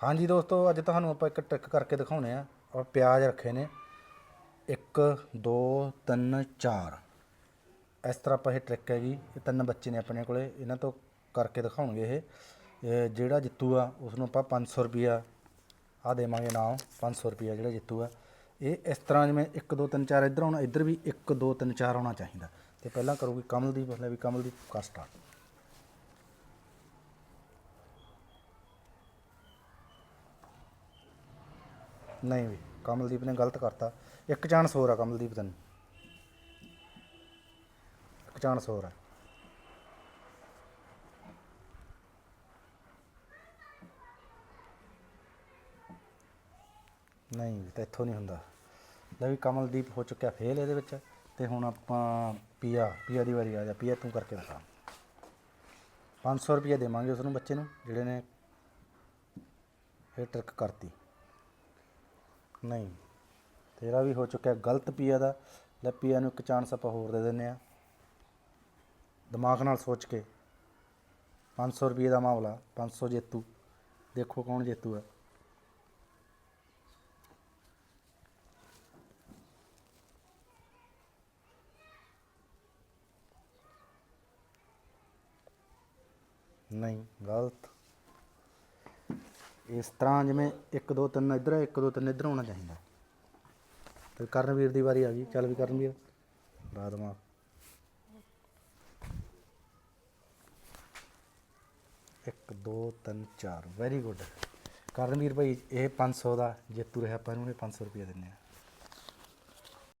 ਹਾਂਜੀ ਦੋਸਤੋ, ਅੱਜ ਤੁਹਾਨੂੰ ਆਪਾਂ ਇੱਕ ਟ੍ਰਿਕ ਕਰਕੇ ਦਿਖਾਉਣੇ ਆ। ਔਰ ਪਿਆਜ਼ ਰੱਖੇ ਨੇ। 1 2 3 4 ਇਸ ਤਰ੍ਹਾਂ ਆਪਾਂ ਇਹ ਟ੍ਰਿਕ ਹੈਗੀ, ਇਹ ਤਿੰਨ ਬੱਚੇ ਨੇ ਆਪਣੇ ਕੋਲੇ। ਇਹਨਾਂ ਤੋਂ ਕਰਕੇ ਦਿਖਾਉਣਗੇ ਇਹ। ਇਹ ਜਿਹੜਾ ਜਿੱਤੂਗਾ ਉਸ ਨੂੰ ਆਪਾਂ 500 ਰੁਪਿਆ ਆ ਦੇਵਾਂਗੇ ਨਾਮ 500 ਰੁਪਿਆ ਜਿਹੜਾ ਜਿੱਤੂ ਆ। ਇਹ ਇਸ ਤਰ੍ਹਾਂ ਜਿਵੇਂ 1 2 3 4 ਇੱਧਰ ਆਉਣਾ, ਇੱਧਰ ਵੀ 1 2 3 4 ਆਉਣਾ ਚਾਹੀਦਾ। ਤੇ ਪਹਿਲਾਂ ਕਰੂਗੀ ਕਮਲਦੀਪ ਲੈ ਵੀ ਕਮਲਦੀਪ ਕਰ ਸਟਾਰਟ ਨਹੀਂ ਵੀ, ਕਮਲਦੀਪ ਨੇ ਗਲਤ ਕਰਤਾ। ਇੱਕ ਚਾਂਸ ਹੋਰ ਆ ਕਮਲਦੀਪ ਤੈਨੂੰ। ਇੱਕ ਚਾਂਸ ਹੋਰ ਆ। ਨਹੀਂ ਵੀ, ਤਾਂ ਇੱਥੋਂ ਨਹੀਂ ਹੁੰਦਾ। ਲੈ ਵੀ ਕਮਲਦੀਪ ਹੋ ਚੁੱਕਿਆ ਫੇਲ ਇਹਦੇ ਵਿੱਚ, ਤੇ ਹੁਣ ਆਪਾਂ ਪੀਆ ਪੀਆ ਦੀ ਵਾਰੀ ਆ ਜਾ। ਪੀਆ ਤੂੰ ਕਰਕੇ ਦਿਖਾ। 500 ਰੁਪਏ ਦੇਵਾਂਗੇ ਉਸ ਨੂੰ ਬੱਚੇ ਨੂੰ, ਜਿਹੜੇ ਨੇ ਇਹ ਟ੍ਰਿਕ ਕਰਤੀ। ਨਹੀਂ। ਤੇਰਾ ਵੀ ਹੋ ਚੁੱਕਿਆ ਗਲਤ ਪੀਆ ਦਾ। ਲੈ ਪੀਆ ਨੂੰ ਇੱਕ ਚਾਂਸ ਆਪਾਂ ਹੋਰ ਦੇ ਦਿੰਨੇ ਆ ਦਿਮਾਗ ਨਾਲ ਸੋਚ ਕੇ। 500 ਰੁਪਏ ਦਾ ਮਾਮਲਾ 500 ਜੇਤੂ। ਦੇਖੋ ਕੌਣ ਜੇਤੂ ਹੈ। ਨਹੀਂ, ਗਲਤ। ਇਸ ਤਰ੍ਹਾਂ ਜਿਵੇਂ 1 2 3 ਇੱਧਰ ਹੈ 1 2 3 ਇੱਧਰ ਹੋਣਾ ਚਾਹੀਦਾ। ਤੇ ਕਰਨਵੀਰ ਦੀ ਵਾਰੀ ਆ ਗਈ। ਚੱਲ ਵੀ ਕਰਨਵੀਰ। ਲਾ ਦਿਮਾਗ ਇੱਕ, ਦੋ, ਤਿੰਨ, ਚਾਰ। ਵੈਰੀ ਗੁੱਡ ਕਰਨਵੀਰ ਭਾਈ, ਇਹ 500 ਦਾ ਜੇਤੂ ਰਿਹਾ। ਆਪਾਂ ਨੂੰ ਇਹ 500 ਰੁਪਏ ਦਿੰਨੇ ਆ।